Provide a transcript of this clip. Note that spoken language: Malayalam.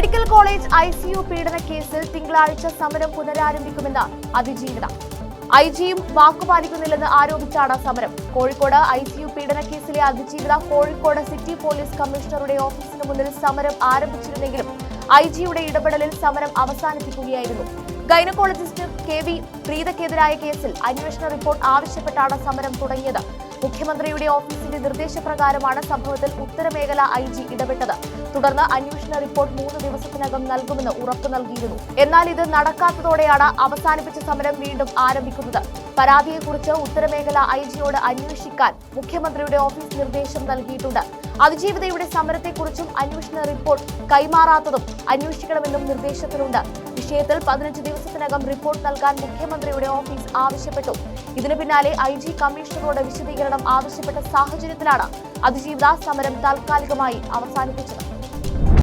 Medical college I C U പീഡന കേസിൽ തിങ്കളാഴ്ച സമരം പുനരാരംഭിക്കുമെന്ന് അതിജീവിത. ഐ ജിയും വാക്കുപാലിക്കുന്നില്ലെന്ന് ആരോപിച്ചാണ് സമരം. കോഴിക്കോട് ഐ സി യു പീഡന കേസിലെ അതിജീവിത കോഴിക്കോട് സിറ്റി പോലീസ് കമ്മീഷണറുടെ ഓഫീസിന് മുന്നിൽ സമരം ആരംഭിച്ചിരുന്നെങ്കിലും ഐ ജിയുടെ ഇടപെടലിൽ സമരം അവസാനിപ്പിക്കുകയായിരുന്നു. ഗൈനക്കോളജിസ്റ്റ് കെ വി പ്രീതക്കെതിരായ കേസിൽ അന്വേഷണ റിപ്പോർട്ട് ആവശ്യപ്പെട്ടാണ് സമരം തുടങ്ങിയത്. മുഖ്യമന്ത്രിയുടെ ഓഫീസിന്റെ നിർദ്ദേശപ്രകാരമാണ് സംഭവത്തിൽ ഉത്തരമേഖല ഐ ജി ഇടപെട്ടത്. തുടർന്ന് അന്വേഷണ റിപ്പോർട്ട് മൂന്ന് ദിവസത്തിനകം നൽകുമെന്ന് ഉറപ്പു നൽകിയിരുന്നു. എന്നാൽ ഇത് നടക്കാത്തതോടെയാണ് അവസാനിപ്പിച്ച സമരം വീണ്ടും ആരംഭിക്കുന്നത്. പരാതിയെക്കുറിച്ച് ഉത്തരമേഖല ഐ ജിയോട് അന്വേഷിക്കാൻ മുഖ്യമന്ത്രിയുടെ ഓഫീസ് നിർദ്ദേശം നൽകിയിട്ടുണ്ട്. അതിജീവിതയുടെ സമരത്തെക്കുറിച്ചും അന്വേഷണ റിപ്പോർട്ട് കൈമാറാത്തതും അന്വേഷിക്കണമെന്നും നിർദ്ദേശത്തിലുണ്ട്. വിഷയത്തിൽ പതിനഞ്ച് ദിവസത്തിനകം റിപ്പോർട്ട് നൽകാൻ മുഖ്യമന്ത്രിയുടെ ഓഫീസ് ആവശ്യപ്പെട്ടു. ഇതിനു പിന്നാലെ ഐ ജി കമ്മീഷണറോട് വിശദീകരണം ആവശ്യപ്പെട്ട സാഹചര്യത്തിലാണ് അതിജീവിത സമരം താൽക്കാലികമായി അവസാനിപ്പിച്ചത്.